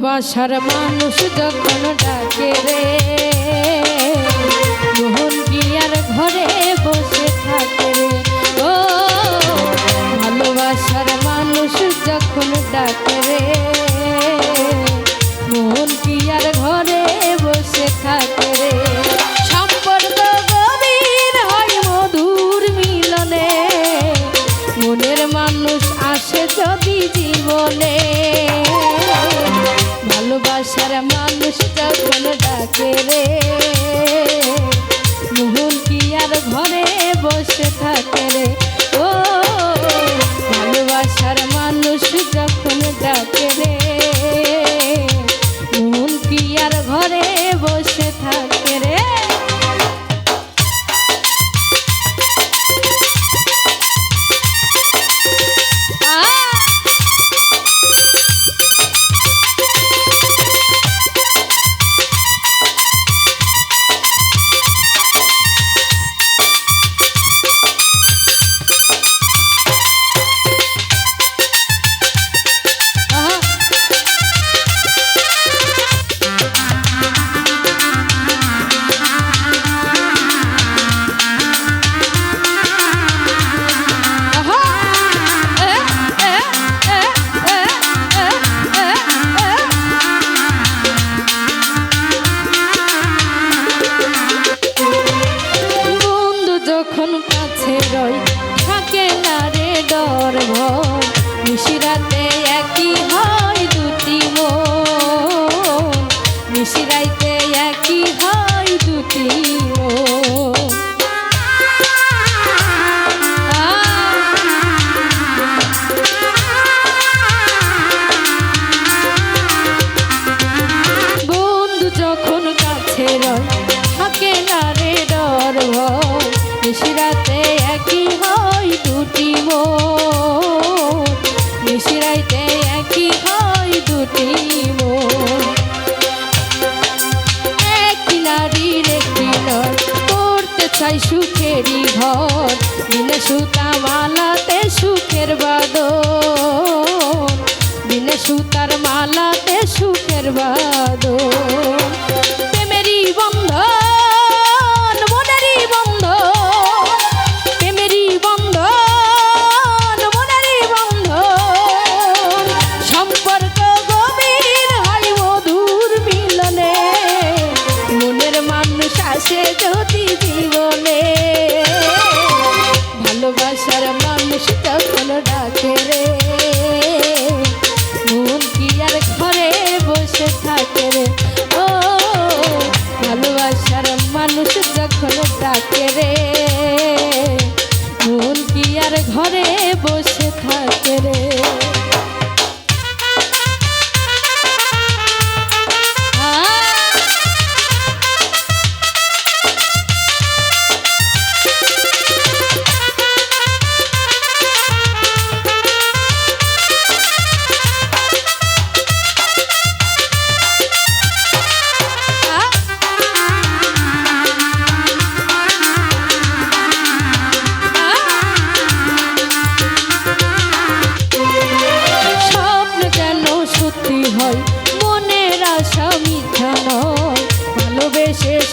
ভালোবাসার মানুষ যখন ডাকে রে, মোহন আর ঘরে বসে থাকে রে? ও, ভালোবাসার মানুষ যখন ডাকে আশার মানুষ তখন ডাকে রে? হই নিশিরাতে একই হই দুটি মন নিশিরাইতে একই হই দুটি মন একটি নারীর একটি করতে চাই সুখেরই ঘর। বিনে সুতা মালাতে সুখের বাদন বিনে সুতার মালাতে সুখের বাদন প্রেমেরই বন্ধন মানুষ যখন ডাকে রে মন কি আর ঘরে বসে থাকে রে?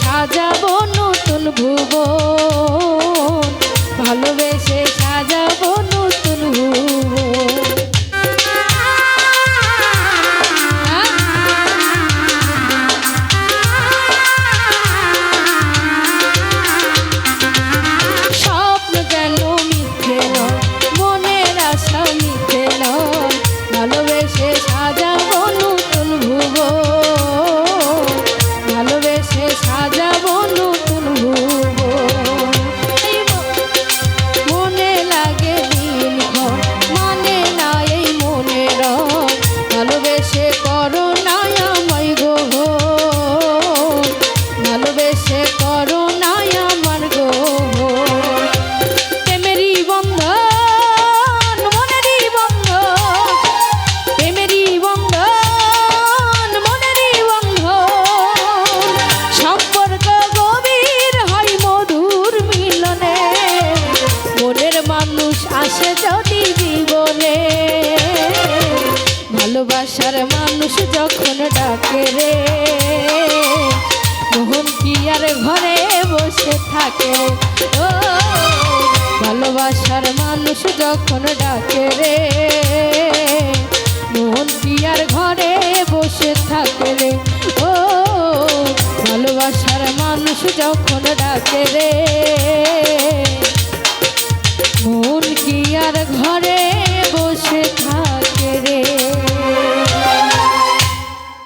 সাজাবো নতুন ভুবন ভালোবে ভালোবাসার মানুষ যখন ডাকে রে, মোহন কি আর ঘরে বসে থাকে? ও, ভালোবাসার মানুষ যখন ডাকে রে, মোহন কি আর ঘরে বসে থাকে রে? ও, ভালোবাসার মানুষ যখন ডাকে রে, মোহন কি আর ঘরে